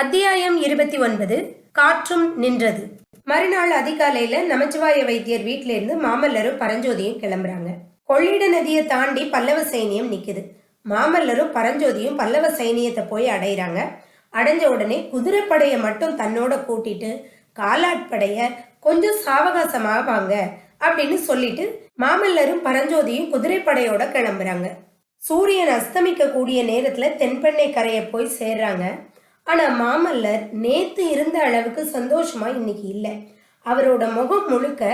அத்தியாயம் இருபத்தி ஒன்பது காற்றும் நின்றது. மறுநாள் அதிகாலையில நமச்சிவாய வைத்தியர் வீட்ல இருந்து மாமல்லரும் பரஞ்சோதியும் கிளம்புறாங்க. கொள்ளிட நதியை தாண்டி பல்லவ சைனியம் நிக்குது. மாமல்லரும் பரஞ்சோதியும் பல்லவ சைனியத்தை போய் அடையிறாங்க. அடைஞ்ச உடனே குதிரைப்படையை மட்டும் தன்னோட கூட்டிட்டு காலாட்படைய கொஞ்சம் சாவகாசமாக வாங்க அப்படின்னு சொல்லிட்டு மாமல்லரும் பரஞ்சோதியும் குதிரைப்படையோட கிளம்புறாங்க. சூரியன் அஸ்தமிக்க கூடிய நேரத்துல தென்பெண்ணை கரையை போய் சேர்றாங்க. ஆனால் மாமல்லர் நேத்து இருந்த அளவுக்கு சந்தோஷமா இன்னைக்கு இல்லை. அவரோட முகம் முழுக்க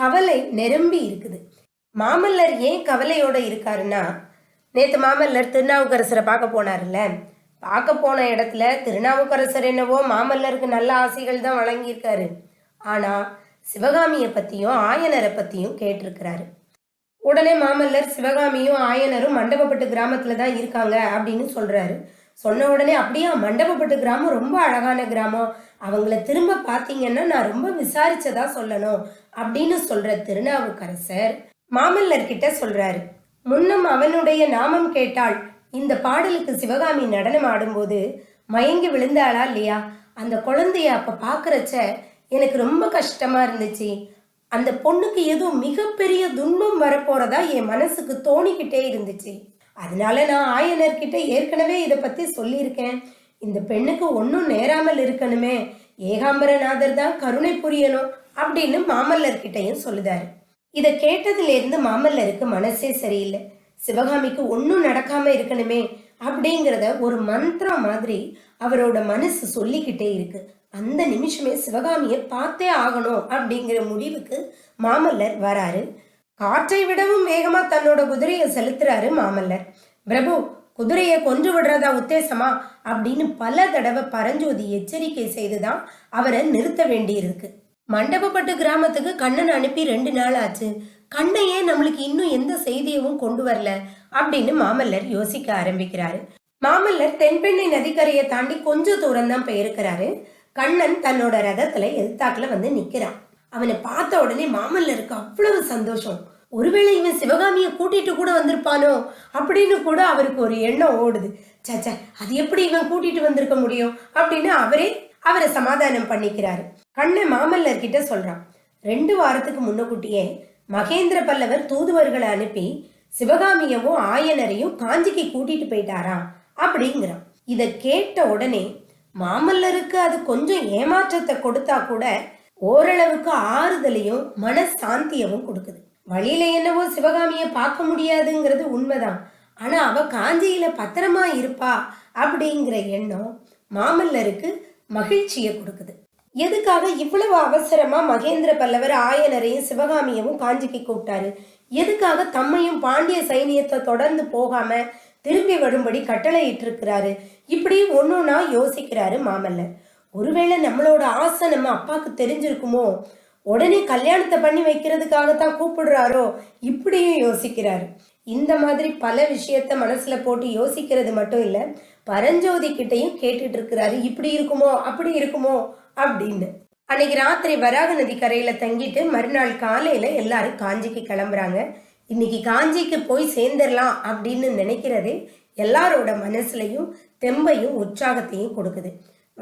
கவலை நிரம்பி இருக்குது. மாமல்லர் ஏன் கவலையோட இருக்காருன்னா நேற்று மாமல்லர் திருநாவுக்கரசரை பார்க்க போனார்ல பார்க்க போன இடத்துல திருநாவுக்கரசர் என்னவோ மாமல்லருக்கு நல்ல ஆசைகள் தான் வழங்கியிருக்காரு. ஆனால் சிவகாமியை பற்றியும் ஆயனரை பற்றியும் கேட்டிருக்கிறாரு. உடனே மாமல்லர் சிவகாமியும் ஆயனரும் மண்டபப்பட்டு கிராமத்தில் தான் இருக்காங்க அப்படின்னு சொல்கிறாரு சொன்ன உடனே அப்படியே மண்டபப்பட்டு கிராமம் ரொம்ப அழகான கிராமம். அவங்கள திரும்ப பார்த்தீங்கன்னா நான் ரொம்ப விசாரிச்சதா சொல்லணும் அப்படின்னு சொல்ற திருநாவுக்கரசர் மாமல்லர்கிட்ட சொல்றாரு. முன்னம் அவனுடைய நாமம் கேட்டாள் இந்த பாடலுக்கு சிவகாமி நடனம் ஆடும்போது மயங்கி விழுந்தாளா இல்லையா? அந்த குழந்தைய அப்ப பாக்குறச்ச எனக்கு ரொம்ப கஷ்டமா இருந்துச்சு. அந்த பொண்ணுக்கு ஏதோ மிகப்பெரிய துன்பம் வரப்போறதா என் மனசுக்கு தோணிக்கிட்டே இருந்துச்சு. அதனால நான் ஆயனர்கிட்ட ஏற்கனவே இதை பற்றி சொல்லியிருக்கேன். இந்த பெண்ணுக்கு ஒன்றும் நேராமல் இருக்கணுமே. ஏகாம்பரநாதர் தான் கருணை புரியணும் அப்படின்னு மாமல்லர்கிட்டையும் சொல்லுதாரு. இதை கேட்டதுலேருந்து மாமல்லருக்கு மனசே சரியில்லை. சிவகாமிக்கு ஒன்றும் நடக்காம இருக்கணுமே அப்படிங்கிறத ஒரு மந்திரம் மாதிரி அவரோட மனசு சொல்லிக்கிட்டே இருக்கு. அந்த நிமிஷமே சிவகாமியை பார்த்தே ஆகணும் அப்படிங்கிற முடிவுக்கு மாமல்லர் வராரு. காற்றை விடவும் வேகமா தன்னோட குதிரையை செலுத்துறாரு மாமல்லர். பிரபு குதிரையை கொன்று விடுறதா உத்தேசமா? அப்படின்னு பல தடவை பரஞ்சோதி எச்சரிக்கை செய்துதான் அவரை நிறுத்த வேண்டியிருக்கு. மண்டபப்பட்டு கிராமத்துக்கு கண்ணன் அனுப்பி ரெண்டு நாள் ஆச்சு. கண்ணையே நம்மளுக்கு இன்னும் எந்த செய்தியவும் கொண்டு வரல அப்படின்னு மாமல்லர் யோசிக்க ஆரம்பிக்கிறாரு. மாமல்லர் தென்பெண்ணை நதிக்கரையை தாண்டி கொஞ்ச தூரம் தான் போயிருக்கிறாரு. கண்ணன் தன்னோட ரதத்துல எதிர்த்தாக்குல வந்து நிக்கிறான். அவனை பார்த்த உடனே மாமல்லருக்கு அவ்வளவு சந்தோஷம். ஒருவேளை இவன் சிவகாமியை கூட்டிட்டு கூட வந்திருப்பானோ அப்படின்னு கூட அவருக்கு ஒரு எண்ணம் ஓடுது. சச்சா அது எப்படி இவன் கூட்டிட்டு வந்திருக்க முடியும் அப்படின்னு அவரே அவரை சமாதானம் பண்ணிக்கிறாரு. கண்ணை மாமல்லர் கிட்ட சொல்றான். ரெண்டு வாரத்துக்கு முன்னக்கூட்டியே மகேந்திர பல்லவர் தூதுவர்களை அனுப்பி சிவகாமியவும் ஆயனரையும் காஞ்சிக்கு கூட்டிட்டு போயிட்டாரா அப்படிங்கிறான். இதை கேட்ட உடனே மாமல்லருக்கு அது கொஞ்சம் ஏமாற்றத்தை கொடுத்தா கூட ஓரளவுக்கு ஆறுதலையும் மனசாந்தியவும் கொடுக்குது. வழியில என்னவோ சிவகாமியை பார்க்க முடியாதுங்கிறது உண்மைதான். ஆனா அவ காஞ்சியில பத்திரமா இருப்பா அப்படிங்கிற எண்ணம் மாமல்லருக்கு மகிழ்ச்சியை கொடுக்குது. எதுக்காக இவ்வளவு அவசரமா மகேந்திர பல்லவர் ஆயனரையும் சிவகாமியவும் காஞ்சிக்கு கூப்பிட்டாரு? எதுக்காக தம்மையும் பாண்டிய சைனியத்தை தொடர்ந்து போகாம திரும்பி வரும்படி கட்டளை இட்டிருக்கிறாரு இப்படி ஒன்னொன்னா யோசிக்கிறாரு மாமல்லர். ஒருவேளை நம்மளோட ஆசை நம்ம அப்பாவுக்கு தெரிஞ்சிருக்குமோ? உடனே கல்யாணத்தை பண்ணி வைக்கிறதுக்காகத்தான் கூப்பிடுறாரோ? இப்படியும் யோசிக்கிறாரு. இந்த மாதிரி பல விஷயத்த மனசுல போட்டு யோசிக்கிறது மட்டும் இல்ல பரஞ்சோதி கிட்டையும் கேட்டுட்டு இருக்கிறாரு. இப்படி இருக்குமோ? அப்படி இருக்குமோ? அப்படின்னு. அன்னைக்கு ராத்திரி வராக நதி கரையில தங்கிட்டு மறுநாள் காலையில எல்லாரும் காஞ்சிக்கு கிளம்புறாங்க. இன்னைக்கு காஞ்சிக்கு போய் சேர்ந்துடலாம் அப்படின்னு நினைக்கிறதே எல்லாரோட மனசுலையும் தெம்பையும் உற்சாகத்தையும் கொடுக்குது.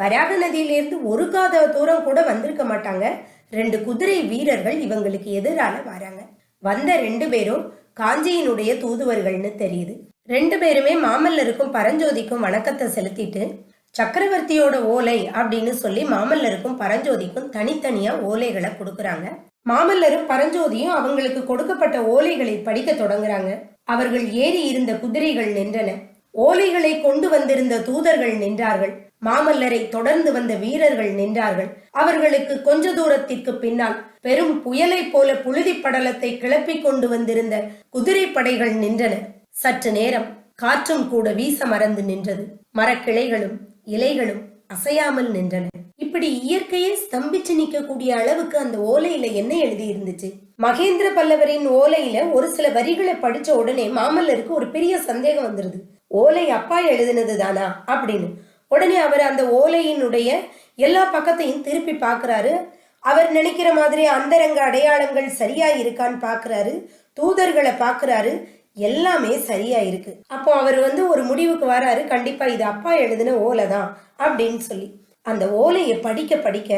வராக நதியிலிருந்து ஒரு காத தூரம் கூட வந்திருக்க மாட்டாங்க. ரெண்டு குதிரை வீரர்கள் இவங்களுக்கு எதிரால வராங்க. வந்த ரெண்டு பேரும் காஞ்சியினுடைய தூதுவர்கள்னு தெரியுது. ரெண்டு பேருமே மாமல்லருக்கும் பரஞ்சோதிக்கும் வணக்கத்தை செலுத்திட்டு சக்கரவர்த்தியோட ஓலை அப்படின்னு சொல்லி மாமல்லருக்கும் பரஞ்சோதிக்கும் தனித்தனியா ஓலைகளை கொடுக்கறாங்க. மாமல்லரும் பரஞ்சோதியும் அவங்களுக்கு கொடுக்கப்பட்ட ஓலைகளை படிக்க தொடங்குறாங்க. அவர்கள் ஏறி இருந்த குதிரைகள் நின்றன. ஓலைகளை கொண்டு வந்திருந்த தூதர்கள் நின்றார்கள். மாமல்லரை தொடர்ந்து வந்த வீரர்கள் நின்றார்கள். அவர்களுக்கு கொஞ்ச தூரத்திற்கு பின்னால் பெரும் புயலை போல புழுதி படலத்தை கிளப்பிக் கொண்டு வந்திருந்த குதிரை படைகள் நின்றன. சற்று நேரம் காற்றும் கூட வீச மறந்து நின்றது. மரக்கிளைகளும் இலைகளும் அசையாமல் நின்றன. இப்படி இயற்கையே ஸ்தம்பிச்சு நிக்கக்கூடிய அளவுக்கு அந்த ஓலையில என்ன எழுதி இருந்துச்சு மகேந்திர பல்லவரின் ஓலையில ஒரு சில வரிகளை படிச்ச உடனே மாமல்லருக்கு ஒரு பெரிய சந்தேகம் வந்துருது. ஓலை அப்பா எழுதினது தானா அப்படின்னு. உடனே அவர் அந்த ஓலையினுடைய எல்லா பக்கத்தையும் திருப்பி பார்க்குறாரு. அவர் நினைக்கிற மாதிரி அந்தரங்க அடையாளங்கள் சரியா இருக்கான்னு பார்க்குறாரு. தூதர்களை பார்க்குறாரு. எல்லாமே சரியா இருக்கு அப்போ அவர் வந்து ஒரு முடிவுக்கு வராரு. கண்டிப்பா இது அப்பா எழுதின ஓலை தான் அப்படின்னு சொல்லி. அந்த ஓலையை படிக்க படிக்க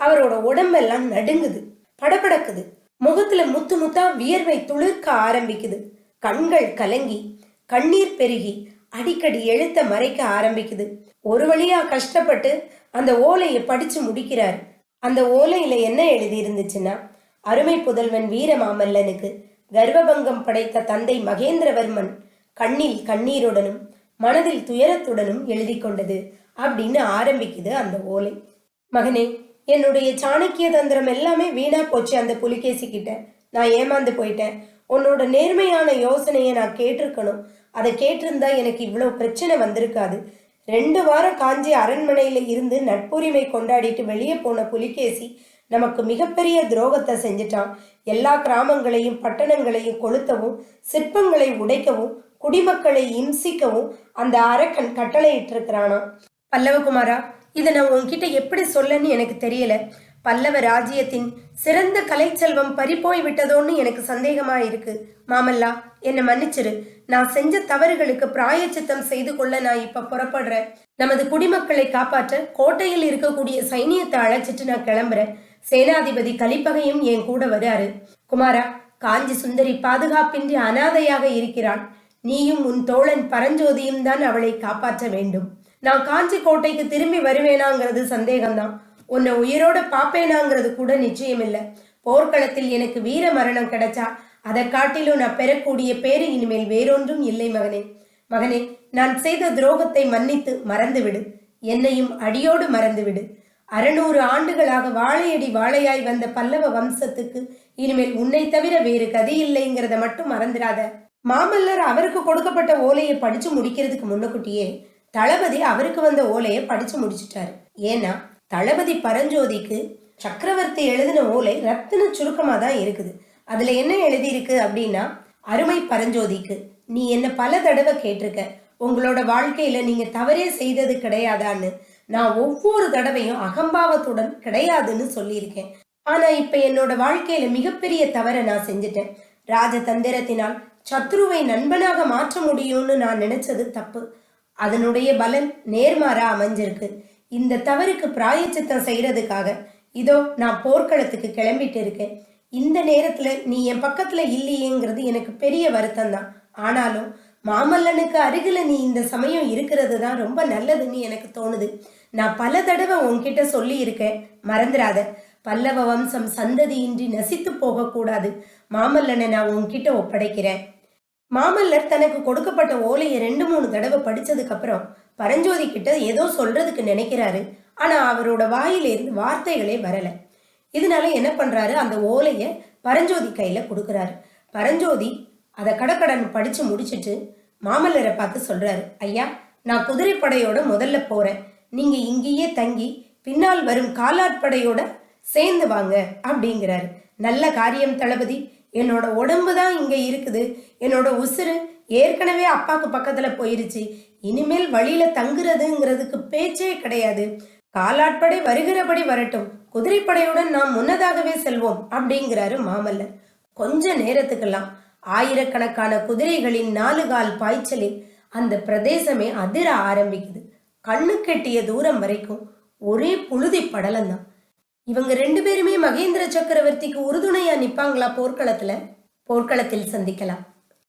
அவரோட உடம்பெல்லாம் நடுங்குது. படபடக்குது. முகத்துல முத்து முத்தா வியர்வை துளிர்க்க ஆரம்பிக்குது. கண்கள் கலங்கி கண்ணீர் பெருகி அடிக்கடி எழுத்த மறைக்க ஆரம்பிக்குது. ஒரு வழியா கஷ்டப்பட்டு அந்த ஓலையை படிச்சு முடிக்கிறார். அந்த ஓலையில என்ன எழுதி இருந்துச்சுன்னா அருமை புதல்வன் வீரமாமல்லனுக்கு கர்வபங்கம் படைத்த தந்தை மகேந்திரவர்மன் கண்ணில் கண்ணீருடனும் மனதில் துயரத்துடனும் எழுதி கொண்டது அப்படின்னு ஆரம்பிக்குது அந்த ஓலை. மகனே என்னுடைய சாணக்கிய தந்திரம் எல்லாமே வீணா போச்சு அந்த புலிகேசி கிட்ட. நான் ஏமாந்து போயிட்டேன். உன்னோட நேர்மையான யோசனையை நான் கேட்டிருக்கணும். அதை கேட்டிருந்தா எனக்கு இவ்வளோ பிரச்சனை வந்திருக்காது. ரெண்டு வாரம் காஞ்சி அரண்மனையில இருந்து நட்புரிமை கொண்டாடிட்டு வெளியே போன புலிகேசி நமக்கு மிகப்பெரிய துரோகத்தை செஞ்சிட்டான். எல்லா கிராமங்களையும் பட்டணங்களையும் கொளுத்தவும் சிற்பங்களை உடைக்கவும் குடிமக்களை இம்சிக்கவும் அந்த அரக்கன் கட்டளையிட்டிருக்கிறானாம். பல்லவகுமாரா இதை நான் உன்கிட்ட எப்படி சொல்லன்னு எனக்கு தெரியல. பல்லவ ராஜ்யத்தின் சிறந்த கலைச்செல்வம் பறிப்போய் விட்டதோன்னு எனக்கு சந்தேகமா இருக்கு. மாமல்லா என்னை மன்னிச்சிரு. நான் செஞ்ச தவறுகளுக்கு பிராயச்சித்தம் செய்து கொள்ள நான் இப்ப புறப்படுறேன் நமது குடிமக்களை காப்பாற்ற கோட்டையில் இருக்கக்கூடிய சைனியத்தை அழைச்சிட்டு நான் கிளம்புறேன் சேனாதிபதி கலிப்பகையும் என் கூட வராரு. குமாரா காஞ்சி சுந்தரி பாதுகாப்பின்றி அனாதையாக இருக்கிறாள். நீயும் உன் தோழன் பரஞ்சோதியும் தான் அவளை காப்பாற்ற வேண்டும். நான் காஞ்சி கோட்டைக்கு திரும்பி வருவேனாங்கிறது சந்தேகம்தான். உன்னை உயிரோட பாப்பேனாங்கிறது கூட நிச்சயம் இல்லை போர்க்களத்தில் எனக்கு வீர மரணம் கிடைச்சா அதை காட்டிலும் நான் பெறக்கூடிய பேரு இனிமேல் வேறொன்றும் இல்லை மகனே. மகனே நான் செய்த துரோகத்தை மன்னித்து மறந்துவிடு. என்னையும் அடியோடு மறந்துவிடு. அறுநூறு ஆண்டுகளாக வாழையடி வாழையாய் வந்த பல்லவ வம்சத்துக்கு இனிமேல் உன்னை தவிர வேறு கதி இல்லைங்கிறத மட்டும் மறந்துடாத. மாமல்லர் அவருக்கு கொடுக்கப்பட்ட ஓலையை படிச்சு முடிக்கிறதுக்கு முன்னக்கூட்டியே தளபதி அவருக்கு வந்த ஓலையை படிச்சு முடிச்சிட்டாரு. ஏன்னா தளபதி பரஞ்சோதிக்கு சக்கரவர்த்தி எழுதின ஓலை ரத்தின சுருக்கமாக தான் இருக்குது. அதில் என்ன எழுதியிருக்கு அப்படின்னா அருமை பரஞ்சோதிக்கு நீ என்ன பல தடவை கேட்டிருக்க. உங்களோட வாழ்க்கையில் நீங்கள் தவறே செய்தது கிடையாதான்னு. நான் ஒவ்வொரு தடவையும் அகம்பாவத்துடன் கிடையாதுன்னு சொல்லியிருக்கேன். ஆனால் இப்போ என்னோட வாழ்க்கையில் மிகப்பெரிய தவறை நான் செஞ்சுட்டேன். ராஜதந்திரத்தினால் சத்ருவை நண்பனாக மாற்ற முடியும்னு நான் நினைச்சது தப்பு. அதனுடைய பலன் நேர்மாறா அமைஞ்சிருக்கு. இந்த தவறுக்கு பிராயச்சித்தம் செய்யறதுக்காக இதோ நான் போர்க்களத்துக்கு கிளம்பிட்டு இருக்கேன். இந்த நேரத்துல நீ என் பக்கத்துல இல்லையேங்கிறது எனக்கு பெரிய வருத்தம் தான் ஆனாலும் மாமல்லனுக்கு அருகில நீ இந்த சமயம் இருக்கிறது தான் ரொம்ப நல்லதுன்னு எனக்கு தோணுது. நான் பல தடவை உன்கிட்ட சொல்லி இருக்கேன் மறந்துடாத. பல்லவ வம்சம் சந்ததியின்றி நசித்து போகக்கூடாது. மாமல்லனை நான் உன்கிட்ட ஒப்படைக்கிறேன். மாமல்லர் தனக்கு கொடுக்கப்பட்ட ஓலையை ரெண்டு மூணு தடவை படிச்சதுக்கு அப்புறம் பரஞ்சோதி கிட்ட ஏதோ சொல்றதுக்கு நினைக்கிறாரு. ஆனா அவரோட வாயிலிருந்து வார்த்தைகளே வரல. இதனால என்ன பண்றாரு? அந்த ஓலைய பரஞ்சோதி கையில கொடுக்கறாரு. பரஞ்சோதி அதை கடக்கடன் படிச்சு முடிச்சிட்டு மாமல்லரை பார்த்து சொல்றாரு ஐயா நான் குதிரைப்படையோட முதல்ல போறேன். நீங்க இங்கேயே தங்கி பின்னால் வரும் காலாட்படையோட சேர்ந்து வாங்க அப்படிங்கிறாரு. நல்ல காரியம் தளபதி. என்னோட உடம்பு தான் இங்க இருக்குது. என்னோட உசுறு ஏற்கனவே அப்பாக்கு பக்கத்துல போயிருச்சு. இனிமேல் வழியில தங்குறதுங்கிறதுக்கு பேச்சே கிடையாது. காலாட்படை வருகிறபடி வரட்டும். குதிரைப்படையுடன் நாம் முன்னதாகவே செல்வோம் அப்படிங்கிறாரு மாமல்லர். கொஞ்ச நேரத்துக்கெல்லாம் ஆயிரக்கணக்கான குதிரைகளின் நாலு கால் பாய்ச்சலில் அந்த பிரதேசமே அதிர ஆரம்பிக்குது. கண்ணு கெட்டிய தூரம் வரைக்கும் ஒரே புழுதி படலம் தான். இவங்க ரெண்டு பேருமே மகேந்திர சக்கரவர்த்திக்கு உறுதுணையா நிப்பாங்களா போர்க்களத்துல? போர்க்களத்தில் சந்திக்கலாம்.